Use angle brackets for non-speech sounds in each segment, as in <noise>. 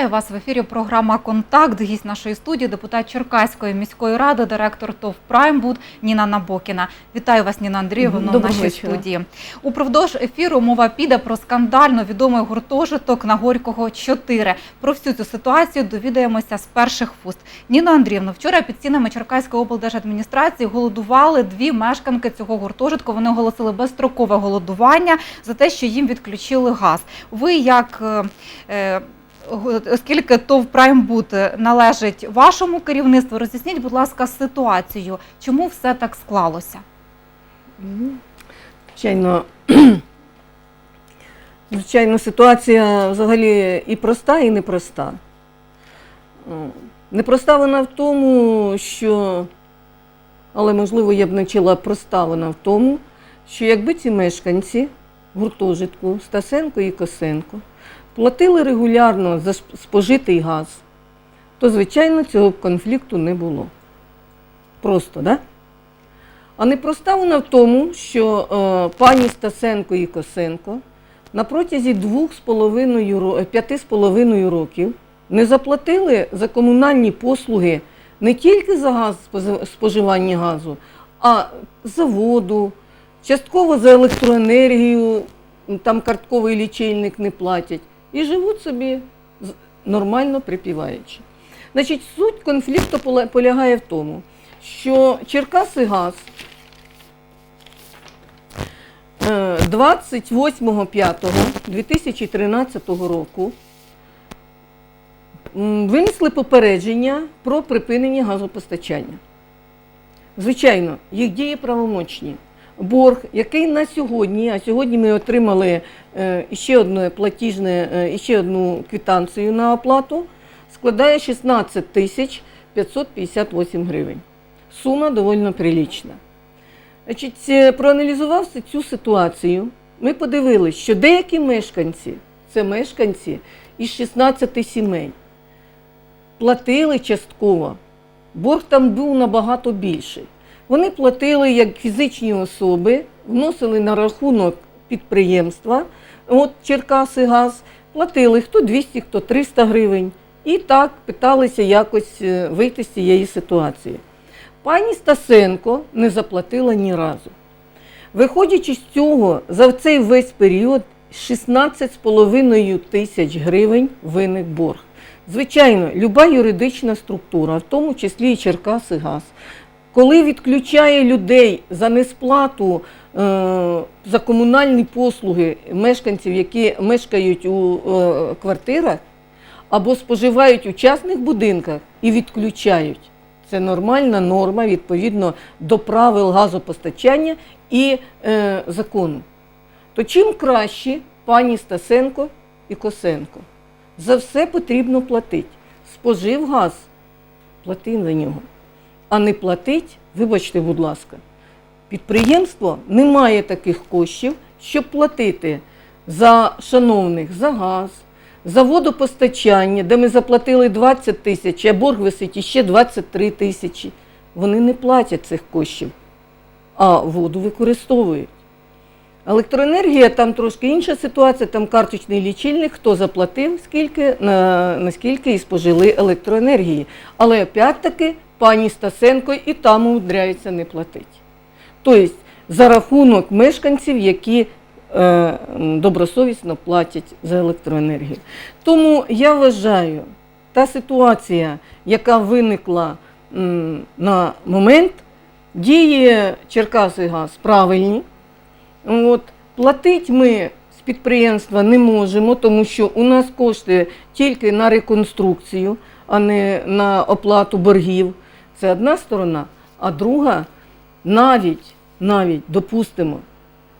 Вітаю вас в ефірі. Програма Контакт. Гість нашої студії, депутат Черкаської міської ради, директор ТОВ Праймбуд Ніна Набокіна. Вітаю вас, Ніна Андріївна, в нашій вечора. студії. Упродовж ефіру мова піде про скандально відомий гуртожиток на Горького 4. Про всю цю ситуацію довідаємося з перших вуст. Ніна Андріївна, вчора під стінами Черкаської облдержадміністрації голодували дві мешканки цього гуртожитку. Вони оголосили безстрокове голодування за те, що їм відключили газ. Ви як е, е, оскільки ТОВ Праймбуд належить вашому керівництву, роз'ясніть, будь ласка, ситуацію, чому все так склалося? Звичайно, <clears throat> звичайно, ситуація взагалі і проста, і непроста. Непроста вона в тому, що, але можливо я б почала проста вона в тому, що якби ці мешканці гуртожитку Стасенко і Косенко платили регулярно за спожитий газ, то, звичайно, цього конфлікту не було. Просто? Да? А непроста вона в тому, що е, пані Стасенко і Косенко на протязі двох з половиною ро- е, років не заплатили за комунальні послуги не тільки за газ споживання газу, а за воду, частково за електроенергію, там картковий лічильник не платять, і живуть собі нормально припіваючи. Значить, суть конфлікту полягає в тому, що Черкаси газ е, 28.05.2013 року винесли попередження про припинення газопостачання. Звичайно, їх дії правомочні. Борг, який на сьогодні, а сьогодні ми отримали е, ще одне платіжне, е, ще одну квитанцію на оплату, складає 16 тисяч 558 гривень. Сума доволі прилічна. Значить, е, проаналізувавши цю ситуацію, ми подивилися, що деякі мешканці, це мешканці із 16 сімей, платили частково. Борг там був набагато більший. Вони платили як фізичні особи, вносили на рахунок підприємства, от Черкаси газ, платили хто 200, хто 300 гривень. І так питалися якось е, вийти з цієї ситуації. Пані Стасенко не заплатила ні разу. Виходячи з цього, за цей весь період 16,5 тисяч гривень виник борг. Звичайно, люба юридична структура, в тому числі і Черкаси газ, коли відключає людей за несплату е, за комунальні послуги мешканців, які мешкають у е, квартирах або споживають у частних будинках і відключають. Це нормальна норма відповідно до правил газопостачання і е, закону. То чим краще пані Стасенко і Косенко? За все потрібно платити. Спожив газ, плати за нього. А не платить, вибачте, будь ласка, підприємство не має таких коштів, щоб платити за шановних за газ, за водопостачання, де ми заплатили 20 тисяч, а борг висить іще 23 тисячі. Вони не платять цих коштів, а воду використовують. Електроенергія там трошки інша ситуація, там карточний лічильник, хто заплатив, скільки, на, наскільки і спожили електроенергії. Але опять-таки пані Стасенко і там умудряється не платити. Тобто за рахунок мешканців, які е, добросовісно платять за електроенергію. Тому я вважаю, та ситуація, яка виникла м, на момент, дії Черкаси газ правильні. От, платить ми з підприємства не можемо, тому що у нас кошти тільки на реконструкцію, а не на оплату боргів. Це одна сторона. А друга, навіть, навіть допустимо,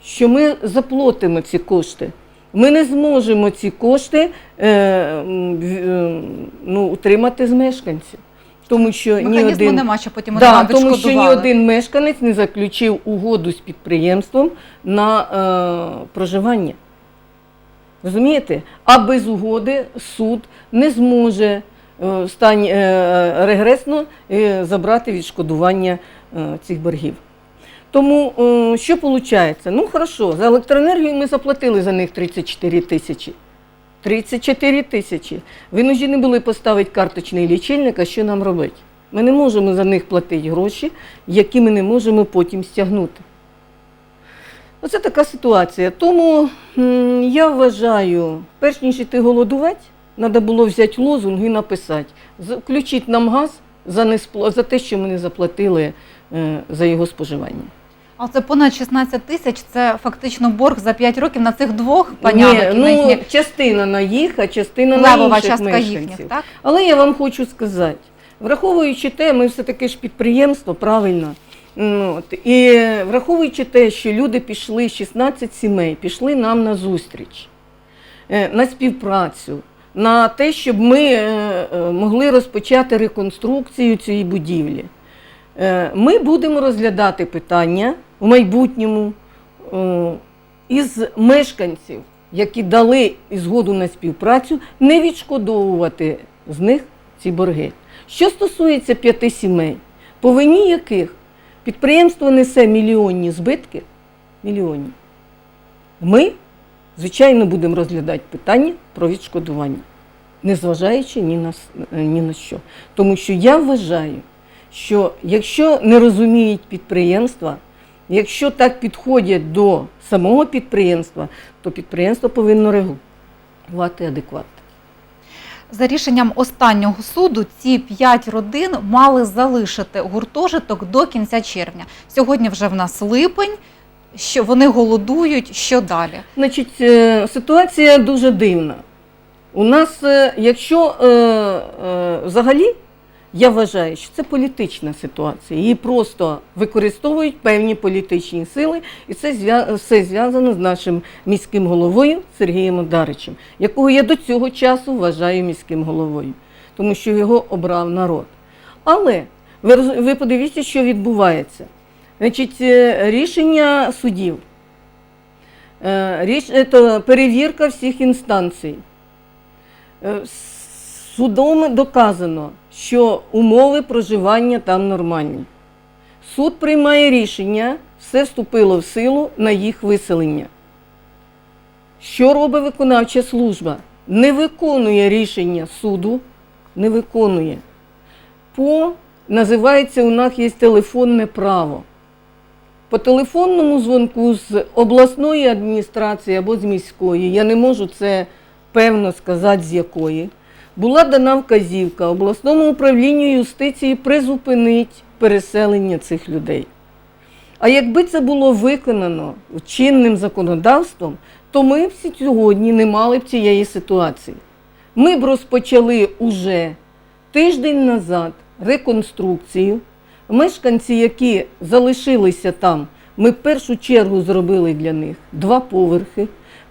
що ми заплатимо ці кошти. Ми не зможемо ці кошти е, е, ну, утримати з мешканців. Тому що ні Механізму один... нема, що потім Да, тому що ні один мешканець не заключив угоду з підприємством на е, проживання. Розумієте? А без угоди суд не зможе е, стані е, регресно е, забрати відшкодування цих боргів. Тому що виходить? Ну, хорошо, за електроенергію ми заплатили за них 34 тисячі. 34 тисячі. Винуждені були поставити карточний лічильник, а що нам робити? Ми не можемо за них платити гроші, які ми не можемо потім стягнути. Оце така ситуація. Тому я вважаю, перш ніж іти голодувати, треба було взяти лозунг і написати: «З- включіть нам газ за, неспло- за те, що ми не заплатили е, за його споживання. А це понад 16 тисяч. Це фактично борг за 5 років на цих двох панянок. Ні, і на ну, їхні частина на їх, а частина на левова інших частка мешканців. їхніх, так? Але я вам хочу сказати, враховуючи те, ми все-таки ж підприємство, правильно. Ну, От, і враховуючи те, що люди пішли, 16 сімей, пішли нам на зустріч, е, на співпрацю, на те, щоб ми е, е, могли розпочати реконструкцію цієї будівлі. Е, Ми будемо розглядати питання в майбутньому із мешканців, які дали згоду на співпрацю, не відшкодовувати з них ці борги. Що стосується п'яти сімей, по вині яких підприємство несе мільйонні збитки, мільйонні, ми, звичайно, будемо розглядати питання про відшкодування, незважаючи ні на, ні на що. Тому що я вважаю, що якщо не розуміють підприємства, якщо так підходять до самого підприємства, то підприємство повинно реагувати адекватно. За рішенням останнього суду ці п'ять родин мали залишити гуртожиток до кінця червня. Сьогодні вже в нас липень. Що вони голодують, що далі? Значить, е, ситуація дуже дивна. У нас, е, якщо е, взагалі, я вважаю, що це політична ситуація. Її просто використовують певні політичні сили, і це все зв'язано з нашим міським головою Сергієм Одаричем, якого я до цього часу вважаю міським головою, тому що його обрав народ. Але ви подивіться, що відбувається. Значить, е, рішення судів. Е, Річ, це перевірка всіх інстанцій. Е, Судом доказано, що умови проживання там нормальні. Суд приймає рішення, все вступило в силу на їх виселення. Що робить виконавча служба? Не виконує рішення суду, не виконує. По, називається у нас є телефонне право. По телефонному дзвонку з обласної адміністрації або з міської, я не можу це певно сказати, з якої, була дана вказівка обласному управлінню юстиції призупинить переселення цих людей. А якби це було виконано чинним законодавством, то ми всі сьогодні не мали б цієї ситуації. Ми б розпочали уже тиждень назад реконструкцію. Мешканці, які залишилися там, ми в першу чергу зробили для них два поверхи,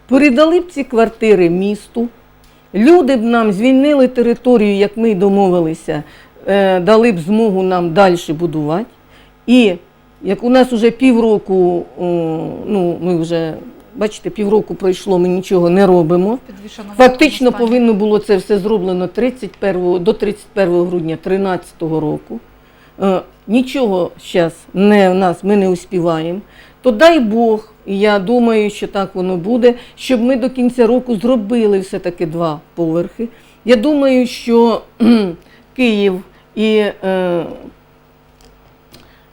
передали б ці квартири місту. Люди б нам звільнили територію, як ми й домовилися, е, дали б змогу нам далі будувати. І як у нас вже півроку, ну ми вже, бачите, півроку пройшло, ми нічого не робимо. Фактично повинно було це все зроблено 31, до 31 грудня 2013 року. Нічого зараз не, в нас ми не успіваємо. То дай Бог, і я думаю, що так воно буде, щоб ми до кінця року зробили все-таки два поверхи. Я думаю, що <clears throat> Київ і е,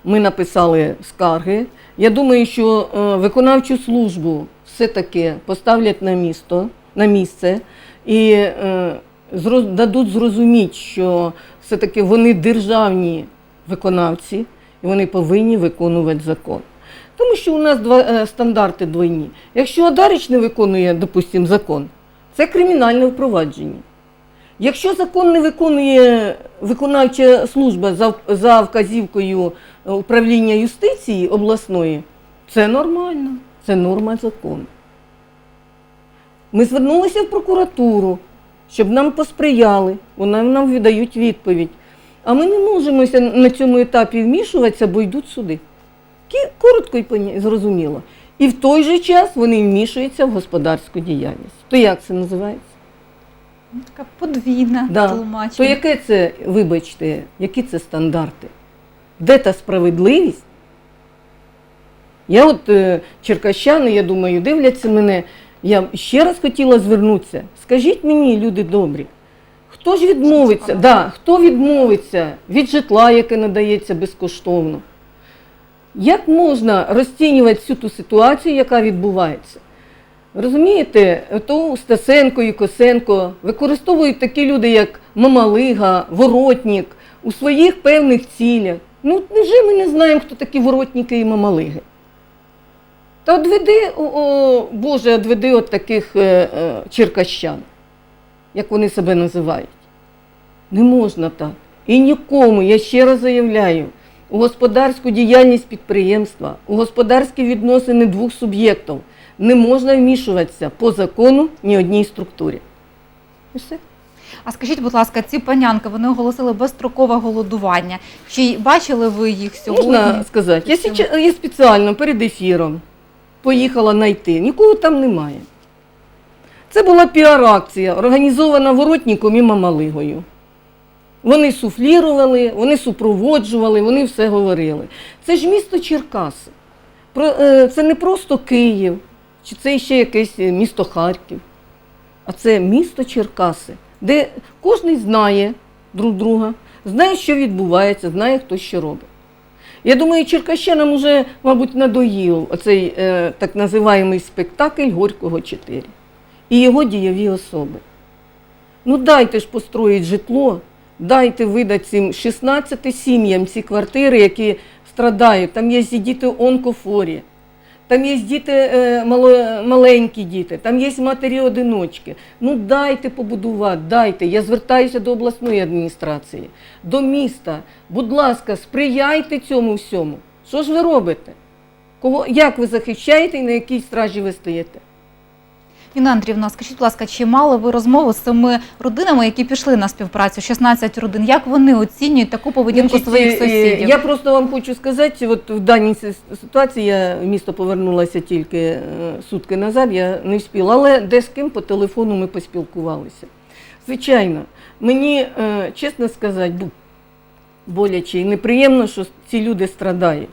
ми написали скарги. Я думаю, що е, виконавчу службу все-таки поставлять на місто, на місце і е, дадуть зрозуміти, що все-таки вони державні виконавці і вони повинні виконувати закон. Тому що у нас два е, стандарти двойні. Якщо Одарич не виконує, допустимо, закон, це кримінальне впровадження. Якщо закон не виконує виконавча служба за, за вказівкою е, управління юстиції обласної, це нормально, це норма закону. Ми звернулися в прокуратуру, щоб нам посприяли, вони нам віддають відповідь. А ми не можемо на цьому етапі вмішуватися, бо йдуть суди. Коротко і зрозуміло. І в той же час вони вмішуються в господарську діяльність. То як це називається? Така подвійна Да. тлумачення. То яке це, вибачте, які це стандарти? Де та справедливість? Я от е, черкащани, я думаю, дивляться мене. Я ще раз хотіла звернутися. Скажіть мені, люди добрі, хто ж відмовиться? Да, хто відмовиться від житла, яке надається безкоштовно? Як можна розцінювати всю ту ситуацію, яка відбувається? Розумієте, то Стасенко і Косенко використовують такі люди, як Мамалига, Воротнік у своїх певних цілях. Ну, невже ми не знаємо, хто такі воротніки і мамалиги? Та одведи, о, о, Боже, одведи от таких е, е, черкащан, як вони себе називають. Не можна так. І нікому, я ще раз заявляю, у господарську діяльність підприємства, у господарські відносини двох суб'єктів не можна вмішуватися по закону ні одній структурі. І все. А скажіть, будь ласка, ці панянки вони оголосили безстрокове голодування. Чи бачили ви їх сьогодні? Можна сказати, я, я спеціально перед ефіром поїхала знайти, нікого там немає. Це була піар-акція, організована воротником і мамалигою. Вони суфлірували, вони супроводжували, вони все говорили. Це ж місто Черкаси. Е, Це не просто Київ, чи це ще якесь е, місто Харків, а це місто Черкаси, де кожен знає друг друга, знає, що відбувається, знає, хто що робить. Я думаю, черкащанам уже, мабуть, надоїв оцей е, так називаємий спектакль Горького 4 і його дієві особи. Ну дайте ж построїть житло, дайте видати цим 16 сім'ям ці квартири, які страдають. Там є діти онкофорі, там є діти е, маленькі діти, там є матері-одиночки. Ну дайте побудувати, дайте. Я звертаюся до обласної адміністрації, до міста. Будь ласка, сприяйте цьому всьому. Що ж ви робите? Кого, як ви захищаєте і на якій стражі ви стоїте? Ніна Андріївна, скажіть, будь ласка, чи мали ви розмову з цими родинами, які пішли на співпрацю? 16 родин. Як вони оцінюють таку поведінку Значить, своїх е, сусідів? Я просто вам хочу сказати, от в даній ситуації я в місто повернулася тільки е, сутки назад, я не встигла, але де з ким по телефону ми поспілкувалися. Звичайно, мені, е, чесно сказати, боляче і неприємно, що ці люди страдають.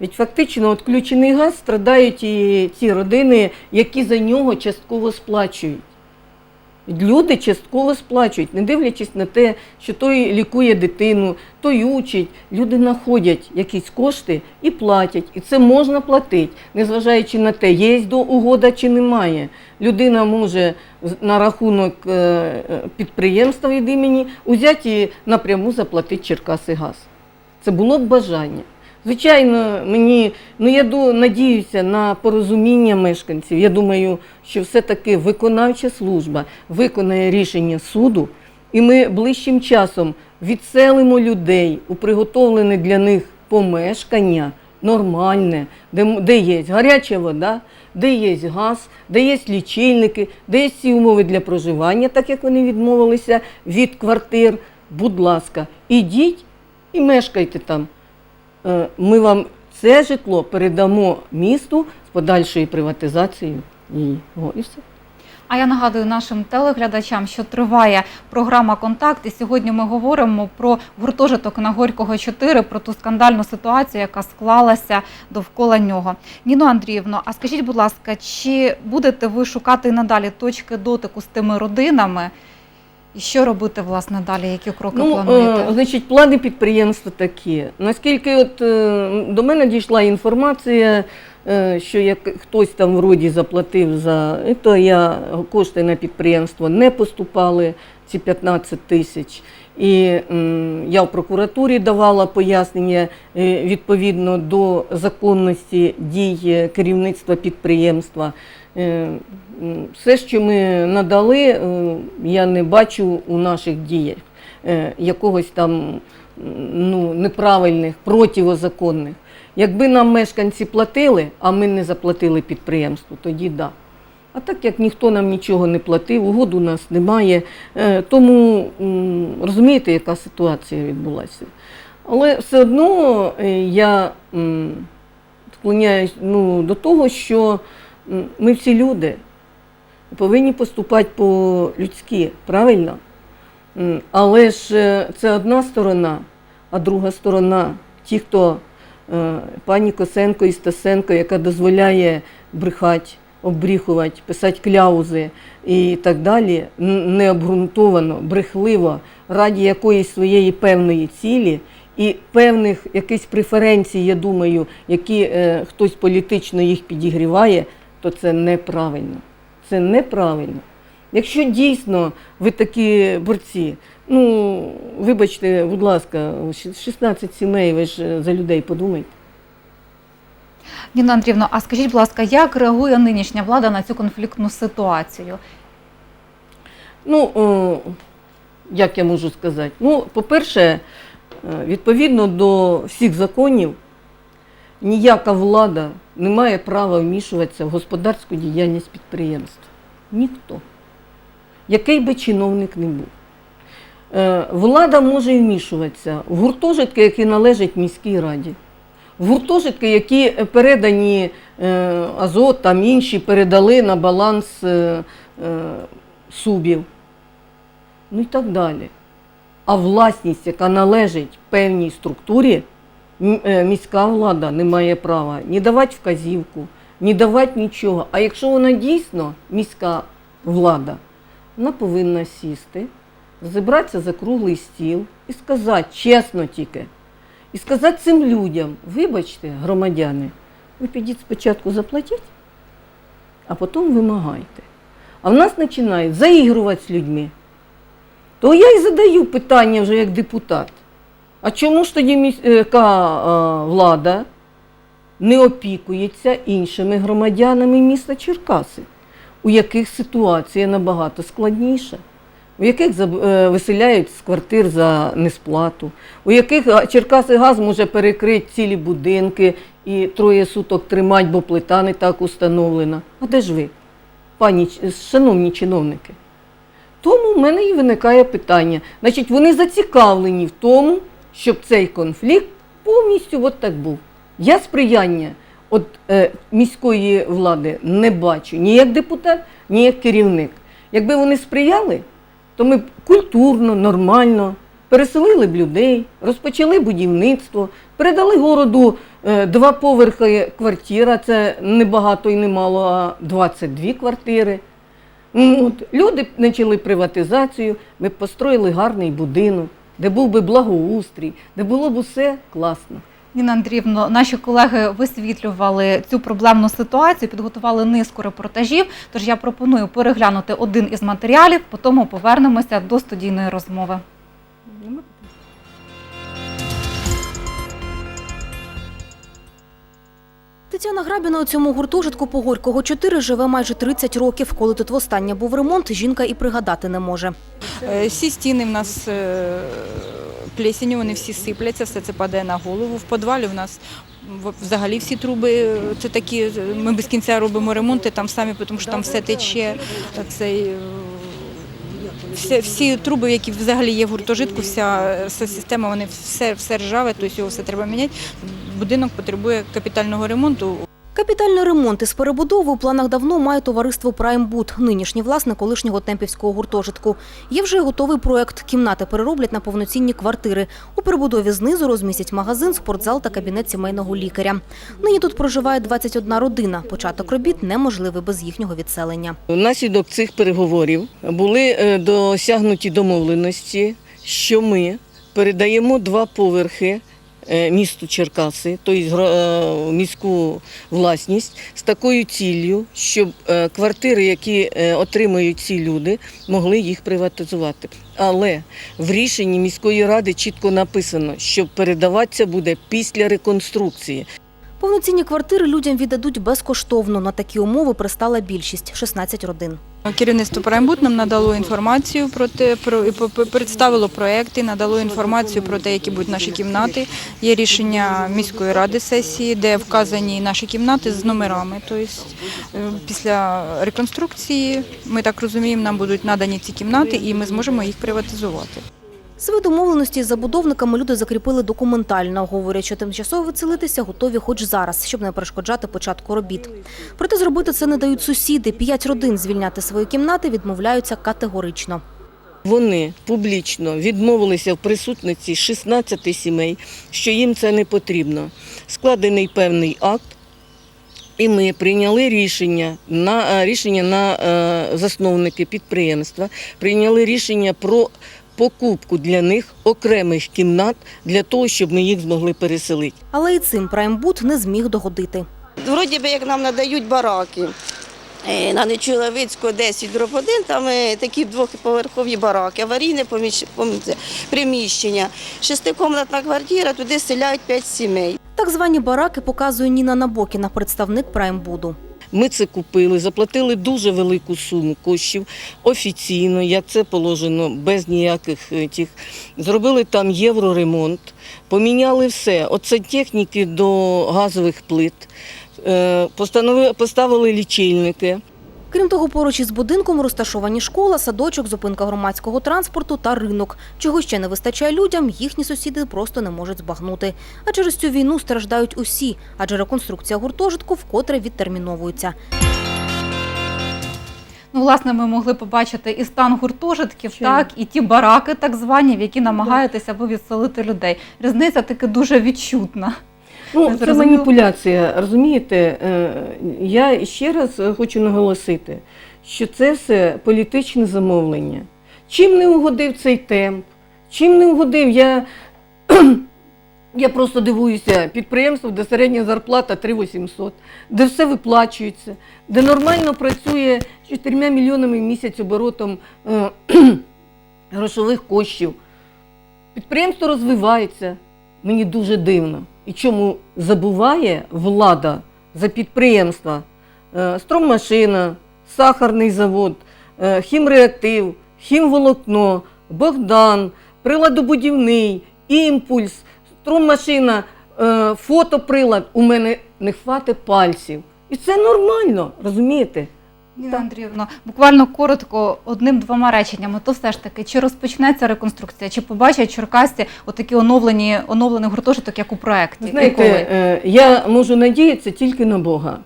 Ведь фактично відключений газ страдають і ті родини, які за нього частково сплачують. Люди частково сплачують, не дивлячись на те, що той лікує дитину, той учить. Люди знаходять якісь кошти і платять. І це можна платити, незважаючи на те, є угода чи немає. Людина може на рахунок е, е, підприємства від імені взяти і напряму заплатити Черкаси газ. Це було б бажання. Звичайно, мені ну я надіюся на порозуміння мешканців. Я думаю, що все-таки виконавча служба виконає рішення суду, і ми ближчим часом відселимо людей у приготовлене для них помешкання нормальне, де, де є гаряча вода, де є газ, де є лічильники, де є всі умови для проживання, так як вони відмовилися від квартир. Будь ласка, ідіть і мешкайте там. Е, Ми вам це житло передамо місту з подальшою приватизацією його. І все. А я нагадую нашим телеглядачам, що триває програма Контакт. І сьогодні ми говоримо про гуртожиток на Горького 4, про ту скандальну ситуацію, яка склалася довкола нього. Ніно Андріївно, а скажіть, будь ласка, чи будете ви шукати надалі точки дотику з тими родинами? І що робити власне далі? Які кроки Ну, плануєте? е, значить, плани підприємства такі. Наскільки от е, до мене дійшла інформація, е, що як хтось там вроді заплатив за то я кошти на підприємство не поступали, ці 15 тисяч. І я в прокуратурі давала пояснення відповідно до законності дій е, керівництва підприємства. Все, що ми надали, е, я не бачу у наших діях е, якогось там ну, неправильних, противозаконних. Якби нам мешканці платили, а ми не заплатили підприємству, тоді да. А так як ніхто нам нічого не платив, угод у нас немає, е, тому розумієте, яка ситуація відбулася. Але все одно я склоняюсь ну, до того, що ми всі люди повинні поступати по-людськи, правильно? Але ж е, це одна сторона, а друга сторона ті, хто е, пані Косенко і Стасенко, яка дозволяє брехати обріхувати, писати кляузи і так далі, необґрунтовано, брехливо, раді якоїсь своєї певної цілі і певних якихось преференцій, я думаю, які е, хтось політично їх підігріває, то це неправильно. Це неправильно. Якщо дійсно ви такі борці, ну вибачте, будь ласка, 16 сімей, ви ж е, за людей подумайте. Ніна Андріївна, а скажіть, будь ласка, як реагує нинішня влада на цю конфліктну ситуацію? Ну, о, як я можу сказати? Ну, по-перше, е, відповідно до всіх законів, ніяка влада не має права вмішуватися в господарську діяльність підприємства. Ніхто. Який би чиновник не був. Е, Влада може вмішуватися в гуртожитки, які належать міській раді, в гуртожитки, які передані е, Азот, там інші передали на баланс е, субів ну і так далі. А власність, яка належить певній структурі, міська влада не має права ні давати вказівку, ні давати нічого. А якщо вона дійсно міська влада, вона повинна сісти, зібратися за круглий стіл і сказати чесно тільки, і сказати цим людям, вибачте, громадяни, ви підіть спочатку заплатіть, а потім вимагайте. А в нас починають заігрувати з людьми. То я й задаю питання вже як депутат. А чому ж тоді міська е, влада не опікується іншими громадянами міста Черкаси, у яких ситуація набагато складніша, у яких е, виселяють з квартир за несплату, у яких е, Черкаси газ може перекрити цілі будинки і троє суток тримати, бо плита не так установлена. А де ж ви, пані, шановні чиновники? Тому в мене і виникає питання. Значить, вони зацікавлені в тому, щоб цей конфлікт повністю от так був. Я сприяння від е, міської влади не бачу ні як депутат, ні як керівник. Якби вони сприяли, то ми б культурно, нормально переселили б людей, розпочали будівництво, передали городу е, два поверхи квартира, це не багато і не мало, а 22 квартири. Ну, От, люди почали приватизацію, ми б построїли гарний будинок, де був би благоустрій, де було б усе класно. Ніна Андріївна, наші колеги висвітлювали цю проблемну ситуацію, підготували низку репортажів. Тож я пропоную переглянути один із матеріалів, потім повернемося до студійної розмови. Тетяна Грабіна у цьому гуртожитку по Горького 4 живе майже 30 років. Коли тут востаннє був ремонт, жінка і пригадати не може. Е, Всі стіни в нас е, плесені, вони всі сипляться, все це падає на голову. В підвалі в нас взагалі всі труби, е, це такі, ми без кінця робимо ремонти там самі, тому що там все тече. Цей, всі, всі труби, які взагалі є в гуртожитку, вся, вся система, вони все, все ржаве, тобто його все треба міняти. Будинок потребує капітального ремонту. Капітальний ремонт із перебудови у планах давно має товариство «Праймбуд», нинішній власник колишнього темпівського гуртожитку. Є вже готовий проект. Кімнати перероблять на повноцінні квартири. У перебудові знизу розмістять магазин, спортзал та кабінет сімейного лікаря. Нині тут проживає 21 родина. Початок робіт неможливий без їхнього відселення. Внаслідок цих переговорів були е, досягнуті домовленості, що ми передаємо два поверхи місту Черкаси, тобто е, міську власність, з такою ціллю, щоб е, квартири, які е, отримують ці люди, могли їх приватизувати. Але в рішенні міської ради чітко написано, що передаватися буде після реконструкції. Повноцінні квартири людям віддадуть безкоштовно. На такі умови пристала більшість – 16 родин. Керівництво Праймбуд нам надало інформацію про те, про представило проекти, надало інформацію про те, які будуть наші кімнати. Є рішення міської ради сесії, де вказані наші кімнати з номерами. Тобто після реконструкції, ми так розуміємо, нам будуть надані ці кімнати, і ми зможемо їх приватизувати. Свої домовленості з забудовниками люди закріпили документально. Говорять, що тимчасово виселитися готові хоч зараз, щоб не перешкоджати початку робіт. Проте зробити це не дають сусіди. П'ять родин звільняти свої кімнати відмовляються категорично. Вони публічно відмовилися в присутності 16 сімей, що їм це не потрібно. Складений певний акт, І ми прийняли рішення на е, рішення на е, засновники підприємства, прийняли рішення про покупку для них окремих кімнат для того, щоб ми їх змогли переселити. Але і цим праймбуд не зміг догодити. Вроді би, як нам надають бараки. Е, На Нечуловицького 10 дроб 1, там е, такі двохповерхові бараки, аварійне приміщення. Шестикомнатна квартира, туди селяють 5 сімей. Так звані бараки показує Ніна Набокіна, представник праймбуду. Ми це купили, заплатили дуже велику суму коштів офіційно, як це положено, без ніяких е, тих. Зробили там євроремонт, поміняли все. Оце техніки до газових плит, е, поставили лічильники. Крім того, поруч із будинком розташовані школа, садочок, зупинка громадського транспорту та ринок. Чого ще не вистачає людям, їхні сусіди просто не можуть збагнути. А через цю війну страждають усі, адже реконструкція гуртожитку вкотре відтерміновується. Ну, власне, ми могли побачити і стан гуртожитків, Звичайно. так, і ті бараки, так звані, в які намагаєтеся ви відселити людей. Різниця таки дуже відчутна. Ну, це зрозуміла. маніпуляція, розумієте? Е, Я ще раз е, хочу наголосити, що це все політичне замовлення. Чим не угодив цей темп, чим не угодив, я, <clears throat> я просто дивуюся, підприємство, де середня зарплата 3800, де все виплачується, де нормально працює 4 мільйонами в місяць оборотом е, <clears throat> грошових коштів. Підприємство розвивається. Мені дуже дивно. І чому забуває влада за підприємства Е, Строммашина, сахарний завод, е, хімреактив, хімволокно, Богдан, приладобудівний, імпульс, строммашина, е, фотоприлад. У мене не хватить пальців. І це нормально, розумієте? Ніна Андріївна, буквально коротко, одним-двома реченнями, то все ж таки, чи розпочнеться реконструкція, чи побачать черкасці отакі оновлені, оновлений гуртожиток, як у проєкті? Знаєте, е, я можу надіятися тільки на Бога.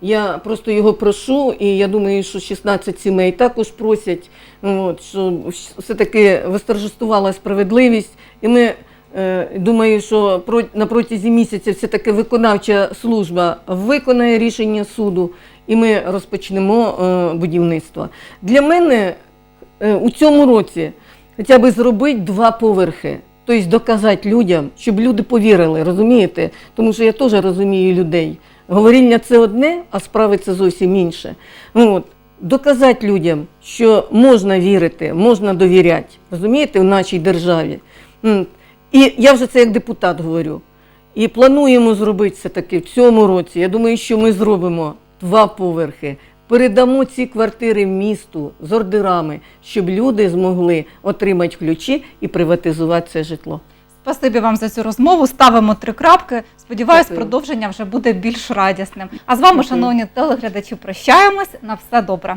Я просто його прошу, і я думаю, що 16 сімей також просять, от, щоб все-таки восторжествувала справедливість. І ми е, думаю, що на протязі місяця все-таки виконавча служба виконає рішення суду, і ми розпочнемо е, будівництво. Для мене е, у цьому році хоча б зробити два поверхи. Тобто доказати людям, щоб люди повірили, розумієте? Тому що я теж розумію людей. Говоріння це одне, а справи це зовсім інше. От. Доказати людям, що можна вірити, можна довіряти, розумієте, в нашій державі. І я вже це як депутат говорю. І плануємо зробити це таки в цьому році. Я думаю, що ми зробимо два поверхи. Передамо ці квартири місту з ордерами, щоб люди змогли отримати ключі і приватизувати це житло. Спасибі вам за цю розмову. Ставимо три крапки. Сподіваюсь, Дякую. продовження вже буде більш радісним. А з вами, Дякую. шановні телеглядачі, прощаємось. На все добре.